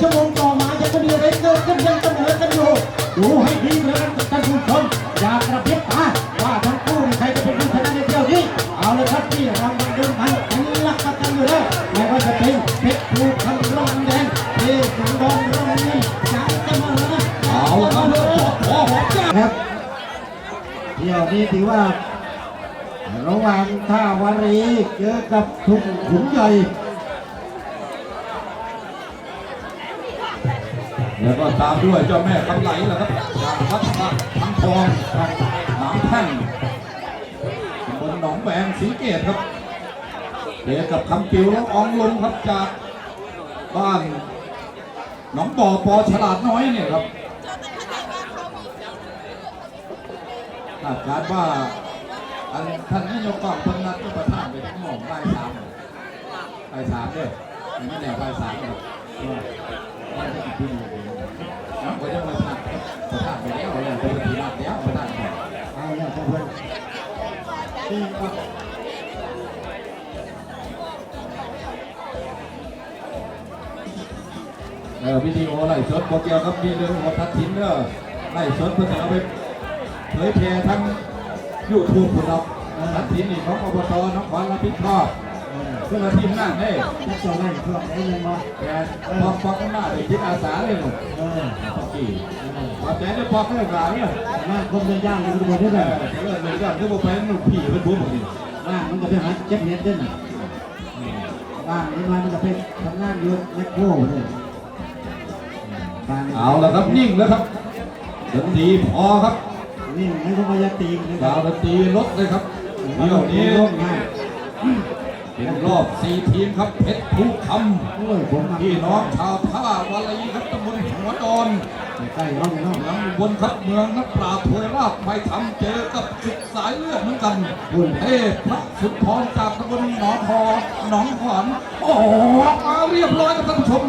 ชั่วโมงต่อมายังไม่มีอะไรเกิดขึ้นยังเสมอกันอยู่ดูให้ดีเลยกันท่านผู้ชมอย่ากระพริบตาว่าทั้งคู่ใครจะเป็นผู้ชนะในเที่ยวนี้เอาเลยครับที่รางวัลเดิมพันเป็นหลักประกันอยู่แล้วไม่ว่าจะเป็นเพชรภูคำรางแดงเทสังดอนรางวัลเงินยังเสมอนะเอาละครับโอ้โหครับเที่ยวนี้ถือว่าระหว่างท่าวารีเจอกับทุกขุนใหญ่ แล้วก็ตามด้วยเจ้าแม่คำไหลแหละครับจากวัดพระทั้งทองหนองแท่งบลหนองแบงสีเกตครับเดียกับคำปิวแล้วอองลมครับจากบ้านหนองบ่อปอฉลาดน้อยเนี่ยครับคาดการว่าอันท่านนายกกองพนัดก็ประทานไปทั้งหมดไล่สามไล่สามด้วยไม่แน่ไล่สามครับไล่ได้ กี่ปีเลยนะก็จะมาทานประทานไปแล้วเลยเป็นทีรับแล้วประทานไปเอาแล้วครับเพื่อนนี่ครับเออวิดีโอไล่สดโปรเกียวครับมีเรื่องของทัดทิ้นเด้อไล่สดเพื่อจะเอาไปเผยแพร่ทั้งยูทูบคุณเราทัดทิ้นนี่ของอบตน้องขวัญรับผิดชอบ เพื่อทีมงานได้จะจอไล่พวกได้ยังบ่แกพอพอข้างหน้าเลยจิตอาสาเลยหนูเออปกี้พอใจได้พอข้างหลังเนี่ยมาคงจะย่างกันทุกคนได้เอเลอยเลิกเลยก็คือบอกไปหนุ่มผีเป็นผู้หมดนี่ว่างมันก็ไปหาเจ็บเน็ตด้วยน่ะว่างนี่มันก็ไปทำงานอยู่แมคโครเลยบ้านเอาละครับนิ่งแล้วครับดนตรีพอครับนี่ไม่ต้องมายาตีนนะคดารัวบดนตรีลดเลยครับเดี๋ยวนี้ร่วมงาน เป็นรอบสี่ทีมครับเพชรภูคโอ้ยผมมาำพี่น้องชาวท่าวาลีครับตำบลหัวดอนใกล้ห้องน้องหลังอุบนครับเมืองนักปราชญ์ถวยราบไปทำเจอกับศึกสายเลือดเหมือนกันเทพพระสุดทรจากตำบลหนองพอหนองขอนโอ้โหมาเรียบร้อยครับท่านผู้ชม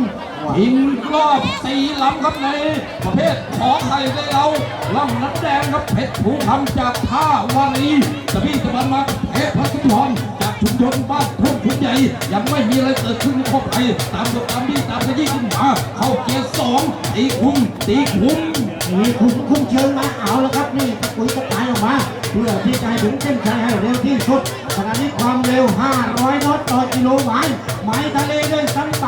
ยิงรอบสี่ลำครับในประเภทขอไข่ได้เราลำนัดแดงครับเพชรภูคำจากท่าวาลีสบีสบันมาเทพพระสุดทรจาก ชุมชนบ้านทุ่งชุนใหญ่ ยังไม่มีอะไรเกิดขึ้นในครอบครัวตามยกตามที่ตามขยี้ขึ้นมาเข้าเกียร์สองตีคุ้มตีคุ้มมีคุณคุ้มเชิญมาเอาแล้วครับนี่ตะกุยตะกายออกมาเพื่อที่จะให้ถึงเส้นชัยให้เร็วที่สุดขณะนี้ความเร็ว 500 นอตต่อกิโลไม้ไม้ทะเลด้วยซ้ำไป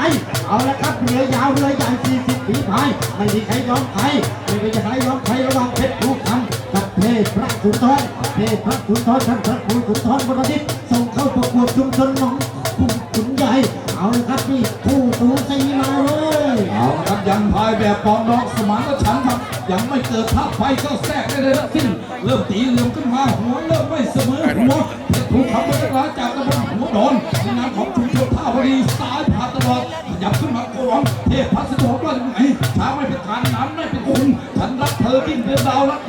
เอาละครับเรือยาวเรือใหญ่40ฝีพายไม่มีใครยอมใครไม่มีใครยอมใครระหว่างเพชรภูคำกับเทพพระสุนทร เทพพระสุนทรท่านพระครูสุนทรบรดิตส่งเข้าประกวดชุมชนหนองปุ่มขุนใหญ่เอาละครับนี่คู่ตูซีมาเลยเอาละครับยังพายแบบปองดองสมานฉันท์ครับ ยังไม่เกิดทักไฟก็แทรกได้เลยทั้งสิ้นเริ่มตีเหลื่อมขึ้นมาหัวเริ่มไม่เสมอหัวเพชรภูคำบรรยากาศจากตำบลหัวดอนในนามของชุมชนท่าวรีสายผ่านตลอดขยับขึ้นมาก่อนเทพพัสดุ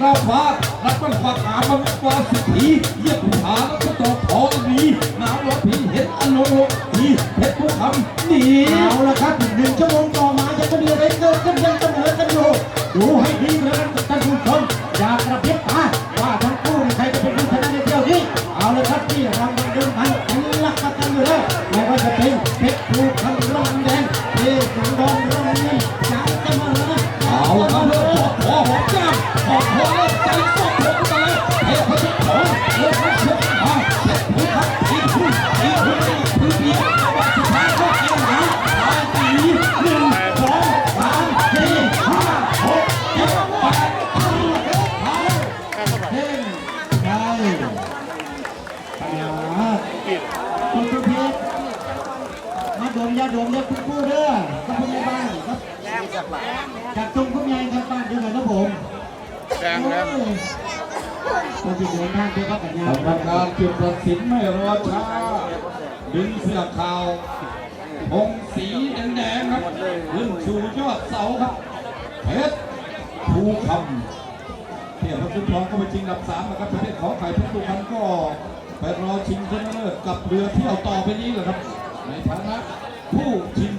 เป็นดาฟ้ารักมันกว่าขามันกวาสิทธิเยี่ยมขาแล้วก็ตอกทองนี้น้ำร้อนผีเห็นอันโลนีเพชรผู้คำหนีเอาละครับหนึ่งชั่วโมงต่อมายังไม่มีอะไรเกิดขึ้นยังเสมอกันอยู่ดูให้ดีเลยกันท่านผู้ชมอย่ากระพริบตา แดงแล้วเราจะเดินทางไปพักกันยากรรมการจุดตัดสินไม่รอช้าดึงเสื้อขาวธงสีแดงๆครับขึ้นชูยอดเสาครับเพชรภูคำเทียบพระสุนทรก็ไปชิงดับสามนะครับประเภทขอไข่เพชรภูคำก็ไปรอชิงชนะเลิศกับเรือเที่ยวต่อไปนี้แหละครับในฐานะผู้ชิง